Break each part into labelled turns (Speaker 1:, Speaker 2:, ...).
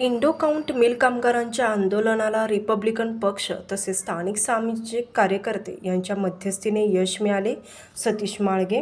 Speaker 1: Indo count mill कामगारांच्या आंदोलनाला Republican पक्ष तसेच स्थानिक सामाजिक कार्यकर्ते यांच्या मध्यस्थीने यश मिळाले. सतीश माळगे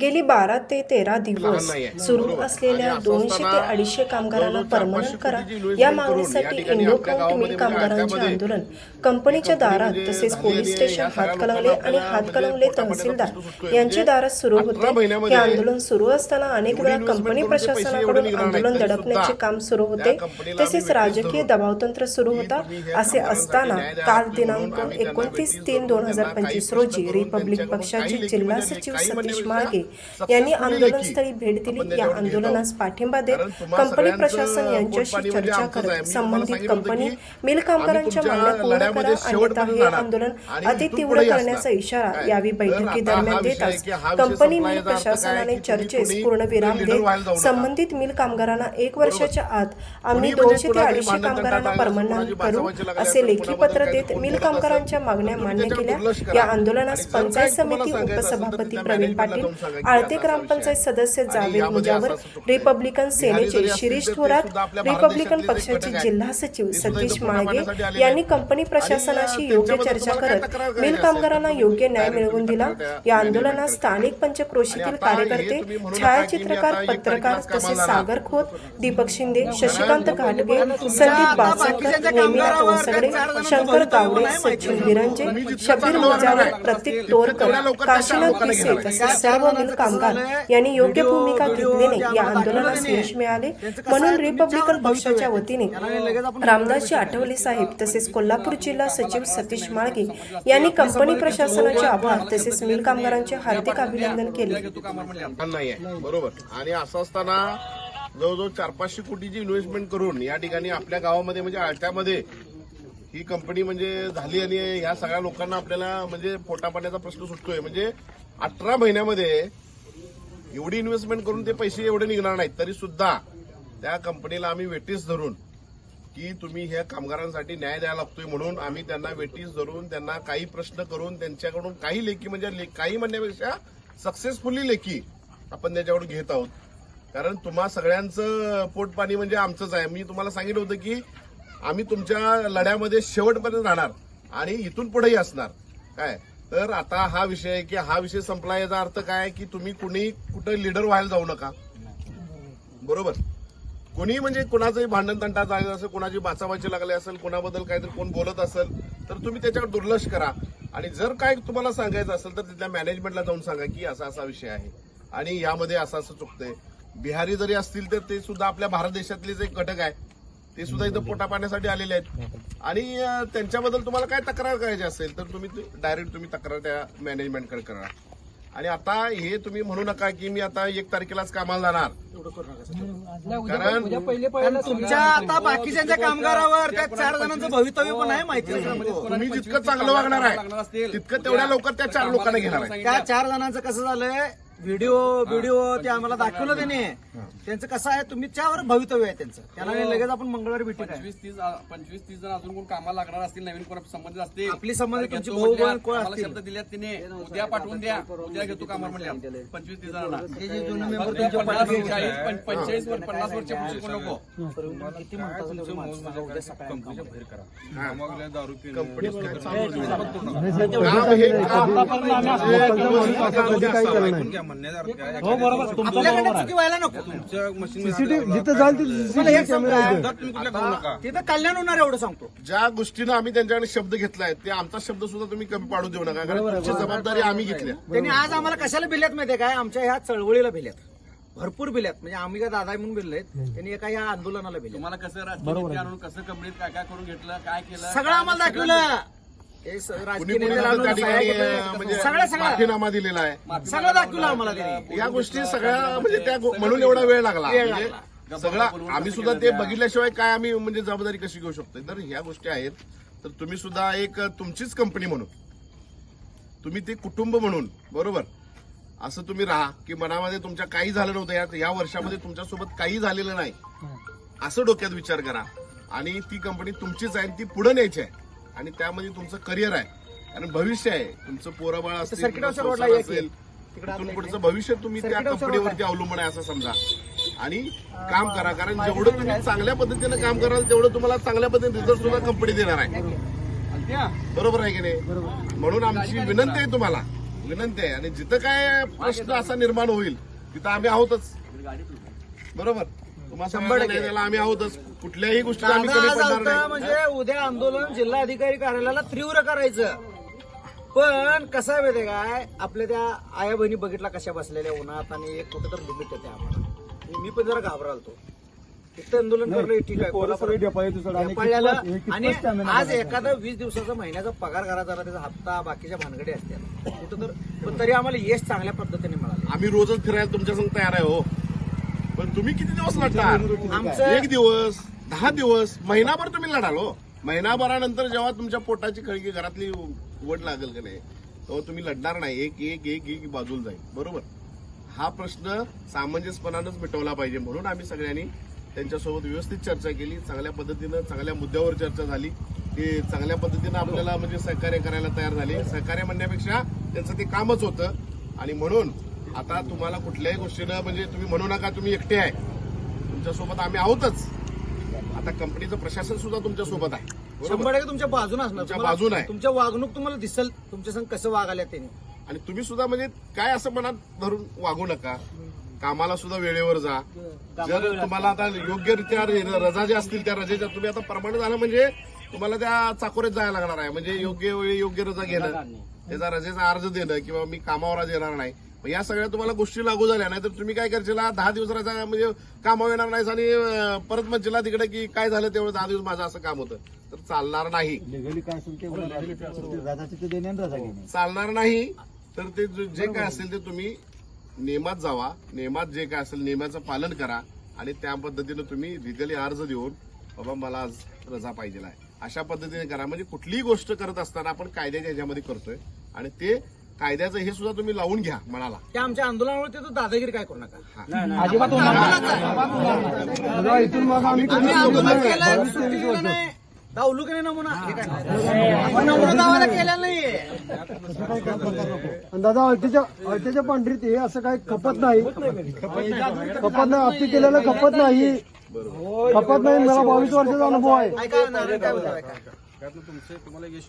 Speaker 1: गेली बारा ते तेरा दिवस सुरू असलेल्या दोनशे ते अडीचशे कामगारांना परमनंट करा. या मागणीसाठी इंडो काउंट मिल कामगारांचे आंदोलन कंपनीच्या दारात तसेच पोलीस स्टेशन हातकलंगले आणि हातकलंगले तहसीलदार. यांची दारात सुरू होते. हे आंदोलन सुरू असताना अनेक वेळा कंपनी प्रशासनाकडून आंदोलन दडपण्याचे काम सुरू होते. तसेच राजकीय दबावतंत्र सुरू होता असे असताना काल दिनांक एकोणतीस तीन दोन हजार पंचवीस रोजी रिपब्लिक पक्षाचे जिल्हा सचिव सतीश माळगे यांनी आंदोलनस्थळी भेट दिली. या आंदोलनास पाठिंबा देत कंपनी प्रशासन यांच्याशी चर्चा करत संबंधित कंपनी मिल कामगारांच्या मागण्या पूर्ण करा अन्यथा हे आंदोलन अतितीव्र करण्याचा इशारा यावेळी बैठकी दरम्यान देताच. कंपनी मिल प्रशासनाने चर्चेस पूर्णविराम देत संबंधित मिल कामगारांना एक वर्षाच्या आत आम्ही दोनशे ते अडीचशे कामगारांना परमनंट करू असे लेखी पत्र देत मिल कामगारांच्या मागण्या मान्य केल्या. या आंदोलनास पंचायत समिती उपसभापती प्रवीण पाटील आळते ग्रामपंचायत सदस्य जावेद मुजावर रिपब्लिकन सेनेचे शिरीष थोरात रिपब्लिकन पक्षाचे जिल्हा सचिव सतीश माळगे यांनी कंपनी प्रशासनाशी योग्य चर्चा करत मिल कामगारांना योग्य न्याय मिळवून दिला. या आंदोलनात स्थानिक पंचक्रोशीतील कार्यकर्ते छायाचित्रकार पत्रकार तसेच सागर खोत दीपक शिंदे शशिकांत घाटगे संदीप बाचणकर नेमिनाथ वसगडे शंकर गावडे सचिन विरंजे शबीर मुजावर प्रतीक तोरकर काशीनाथ पिसे तसेच सर्व मिल कामगार. यांनी योग्य भूमिका घेतल्याने या आंदोलनास यश मिळाले. म्हणून रिपब्लिकन पक्षाच्या वतीने रामदासजी आठवले साहेब तसेच कोल्हापूर जिल्हा सचिव सतीश माळगे यांनी कंपनी प्रशासनाचे आभार तसेच मिल कामगारांचे हार्दिक अभिनंदन केले.
Speaker 2: बरोबर. आणि असं असताना जवळजवळ चार पाचशे कोटीची इन्व्हेस्टमेंट करून या ठिकाणी आपल्या गावामध्ये म्हणजे आळत्यामध्ये ही कंपनी म्हणजे झाली आणि ह्या सगळ्या लोकांना आपल्याला म्हणजे पोटापाण्याचा प्रश्न सुटतोय. म्हणजे अठरा महिन्यामध्ये एवढी इन्व्हेस्टमेंट करून ते पैसे एवढे निघणार नाहीत. तरी सुद्धा त्या कंपनीला आम्ही वेटीस धरून की तुम्ही ह्या कामगारांसाठी न्याय द्यायला लागतोय म्हणून आम्ही त्यांना वेटीस धरून त्यांना काही प्रश्न करून त्यांच्याकडून काही लेखी म्हणजे ले- काही म्हणण्यापेक्षा सक्सेसफुली लेखी आपण त्याच्याकडून घेत आहोत. कारण तुम्हा सगळ्यांचं पोटपाणी म्हणजे आमचंच आहे. मी तुम्हाला सांगितलं होतं की आम्ही तुमच्या लढ्यामध्ये शेवटपर्यंत राहणार आणि इथून पुढेही असणार. काय? तर आता हा विषय की हा विषय संपला याचा अर्थ काय की तुम्ही कुणी कुठं लिडर व्हायला जाऊ नका. बरोबर? कोणी म्हणजे कोणाचंही भांडण तंटा झालेला असेल कोणाची बाचाबाची लागली असेल कोणाबद्दल काहीतरी कोण बोलत असेल तर तुम्ही त्याच्यावर दुर्लक्ष करा. आणि जर काय तुम्हाला सांगायचं असेल तर तिथल्या मॅनेजमेंटला जाऊन सांगा की असा असा विषय आहे. आणि यामध्ये असं असं चुकतंय. बिहारी जरी असतील तर ते सुद्धा आपल्या भारत देशातलेच एक घटक आहे. ते सुद्धा इथं पोटा पाण्यासाठी आलेले आहेत. आणि त्यांच्याबद्दल तुम्हाला काय तक्रार करायची असेल तर तुम्ही डायरेक्ट तुम्ही तक्रार त्या मॅनेजमेंटकडे करा. आणि आता हे तुम्ही म्हणू नका की मी आता एक तारखेलाच कामाला जाणार. कारण
Speaker 3: तुमच्या आता बाकीच्या कामगारावर त्या चार जणांचं भवितव्य पण आहे माहिती?
Speaker 2: तुम्ही जितकं चांगलं वागणार आहे तितकं तेवढ्या लवकर त्या चार लोकांना घेणार आहे.
Speaker 3: त्या चार जणांचं कसं झालंय व्हिडिओ व्हिडिओ ते आम्हाला दाखवलं त्याने. त्यांचं कसं आहे तुम्ही त्यावर भवितव्य आहे त्यांचं. त्यांना लगेच आपण मंगळवारी भेटू काय?
Speaker 4: पंचवीस तीस पंचवीस तीस जण अजून कोण कामाला लागणार असतील नवीन कोण संबंधित असतील?
Speaker 3: आपली संबंधित तुमची भाऊ बहीण कोण असतील?
Speaker 4: शब्द दिल्यात तिने. उद्या पाठवून द्या. उद्या घेतो कामावर म्हणल्या पंचवीस तीस जणांना.
Speaker 3: हे जे जुने member
Speaker 4: फक्त
Speaker 3: तुमच्या
Speaker 4: पन्नास
Speaker 3: पाठीमागे
Speaker 4: चाळीस पं- पंचेचाळीस वर पन्नास वर्षे पुढचे कोण नको?
Speaker 3: किती म्हणतात तुम्ही माणसं? उद्या सकाळी
Speaker 4: कंपनीच्या बाहेर करा दारू?
Speaker 2: काम हे काम
Speaker 3: आपल्याकडे चुकी व्हायला नको
Speaker 5: जिथं जाल
Speaker 3: मला हे तिथं कल्याण होणार एवढं सांगतो.
Speaker 2: ज्या गोष्टीनं आम्ही त्यांच्याकडे शब्द घेतलाय ते आमचा शब्द सुद्धा तुम्ही कमी पाडू देऊ नका. कारण तुमची जबाबदारी आम्ही घेतल्या
Speaker 3: त्यांनी आज आम्हाला कशाला भिल्यात माहितीये काय? आमच्या ह्या चळवळीला भिल्यात भरपूर भिल्यात म्हणजे आम्ही काय दादा म्हणून भिल्लेत त्यांनी एका ह्या आंदोलनाला भिले
Speaker 4: तुम्हाला कसं राजकीय नीती आणून कसं कंपनीत काय काय करून घेतलं काय केलं?
Speaker 3: सगळं आम्हाला दाखवलं. हे स-
Speaker 2: कुणी
Speaker 3: राजकीय
Speaker 2: कुणी
Speaker 3: नेते
Speaker 2: त्या
Speaker 3: आणून
Speaker 2: ठिकाणी
Speaker 3: सगळं
Speaker 2: अं, म्हणजे
Speaker 3: सगळं सगळं
Speaker 2: माफीनामा दिलेला आहे.
Speaker 3: सगळं दाखवलं आम्हाला त्यांनी.
Speaker 2: या गोष्टी सगळ्या म्हणजे त्या गो- म्हणून एवढा वेळ लागला.
Speaker 3: वेळ
Speaker 2: म्हणजे सगळं आम्ही सुद्धा ते बघितल्याशिवाय काय आम्ही म्हणजे जबाबदारी कशी घेऊ शकतो तर ह्या गोष्टी आहेत. तर तुम्ही सुद्धा एक तुमचीच कंपनी म्हणून. तुम्ही ते कुटुंब म्हणून बरोबर? असं तुम्ही राहा. की मनामध्ये तुमच्या काही झालं नव्हतं. या या वर्षामध्ये तुमच्यासोबत काही झालेलं नाही. असं डोक्यात विचार करा. आणि ती कंपनी तुमचीच आहे आणि ती पुढे न्यायची आहे. आणि त्यामध्ये तुमचं करिअर आहे. आणि भविष्य आहे. तुमचं पोराबाळ
Speaker 3: सर्किट रोडला की.
Speaker 2: असेल इथून पुढचं भविष्य तुम्ही त्या कंपनीवरती अवलंबून आहे असं समजा. आणि काम करा. कारण जेवढं तुम्ही चांगल्या पद्धतीने काम कराल तेवढं तुम्हाला चांगल्या पद्धतीने रिझल्ट सुद्धा कंपनी देणार आहे. बरोबर आहे की नाही? म्हणून आमची विनंती आहे तुम्हाला. विनंती आहे. आणि जिथं काय प्रश्न असा निर्माण होईल तिथं आम्ही आहोतच. बरोबर? आम्ही आहोतच. कुठल्याही गोष्टीला आम्ही कमी
Speaker 3: दादा आज
Speaker 2: पडणार
Speaker 3: आलता
Speaker 2: नाही.
Speaker 3: म्हणजे उद्या आंदोलन जिल्हा अधिकारी कार्यालयाला तीव्र करायचं. पण कसं आहे माहितीये काय? आपल्या त्या आया बहिणी बघितला कशा बसलेल्या उन्हात आणि एक कुठं तर लिमिट येते आम्हाला. मी पण जरा घाबरालतो. तिथं आंदोलन करणं ठीक आहे कोल्हापुरात
Speaker 5: आणि
Speaker 3: आज? एखादा वीस दिवसाचा महिन्याचा पगार करा जरा त्याचा हप्ता बाकीच्या भानगडी असतात. कुठं तर पण तरी आम्हाला यश चांगल्या पद्धतीने मिळाले.
Speaker 2: आम्ही रोजच फिरायला तुमच्या संग तयार आहे हो. पण तुम्ही किती दिवस लढणार
Speaker 3: आमचं
Speaker 2: एक दिवस दहा दिवस महिनाभर तुम्ही लढाल हो. महिनाभरानंतर जेव्हा तुमच्या पोटाची खळगी घरातली उघड लागेल का नाही तेव्हा तुम्ही लढणार नाही. एक एक एक एक बाजूला जाईल. बरोबर? हा प्रश्न सामंजस्यपणानंच मिटवला पाहिजे म्हणून आम्ही सगळ्यांनी त्यांच्यासोबत व्यवस्थित चर्चा केली. चांगल्या पद्धतीनं चांगल्या मुद्द्यावर चर्चा झाली. ते चांगल्या पद्धतीनं आपल्याला म्हणजे सहकार्य करायला तयार झाले. सहकार्य म्हणण्यापेक्षा त्यांचं ते कामच होतं. आणि म्हणून आता तुम्हाला कुठल्याही गोष्टीनं म्हणजे तुम्ही म्हणू नका तुम्ही एकटे आहे. तुमच्यासोबत आम्ही आहोतच. आता कंपनीचं प्रशासन सुद्धा तुमच्यासोबत आहे?
Speaker 3: शंभर टक्के तुमच्या बाजून असणार.
Speaker 2: तुमच्या बाजून आहे.
Speaker 3: तुमच्या वागणूक तुम्हाला दिसल तुमच्या संग कसं वागायला त्यांनी.
Speaker 2: आणि तुम्ही सुद्धा म्हणजे काय असं मनात धरून वागू नका. कामाला सुद्धा वेळेवर जा. जर तुम्हाला आता योग्यरित्या रजा ज्या असतील त्या रजेच्या तुम्ही आता प्रमाण झालं म्हणजे तुम्हाला त्या चाकोऱ्यात जायला लागणार आहे. म्हणजे योग्य वेळी योग्य रजा घेणं त्याचा रजेचा अर्ज देणं किंवा मी कामावर आज येणार नाही. मग या सगळ्या तुम्हाला गोष्टी लागू झाल्या नाही तर तुम्ही काय करशील दहा दिवस रजा म्हणजे कामावर येणार नाहीस आणि परत म्हणशील तिकडे की काय झालं तेवढं दहा दिवस माझं असं काम होतं. तर चालणार नाही. चालणार नाही. तर ते जे जे काय असेल ते तुम्ही नियमात जावा. नियमात जे काय असेल नियमाचं पालन करा. आणि त्या पद्धतीनं तुम्ही लिगली अर्ज देऊन बाबा मला आज रजा पाहिजे आहे. अशा पद्धतीने करा. म्हणजे कुठलीही गोष्ट करत असताना आपण कायद्याच्या ह्याच्यामध्ये करतोय. आणि ते कायद्याचं हे सुद्धा तुम्ही लावून घ्या मनाला.
Speaker 3: त्या आमच्या आंदोलनामुळे ते दादागिरी काय करू नका
Speaker 5: अजिबात दादा इथून मग आम्ही
Speaker 3: आम्ही
Speaker 5: कधी
Speaker 3: आंदोलन केलं सुट्टी दिलं नाही. दावलू की नाही नमुना. दावाला केलेला नाहीये.
Speaker 5: आणि दादा अळतीच्या अळतीच्या पांढरीत हे असं काही खपत नाही. खपत नाही. आपली केलेलं खपत नाही. खपत नाही मला बावीस वर्षाचा अनुभव आहे
Speaker 3: ऐका नारायण काय बोलतो ऐका
Speaker 4: त्यातनं तुमचे तुम्हाला यश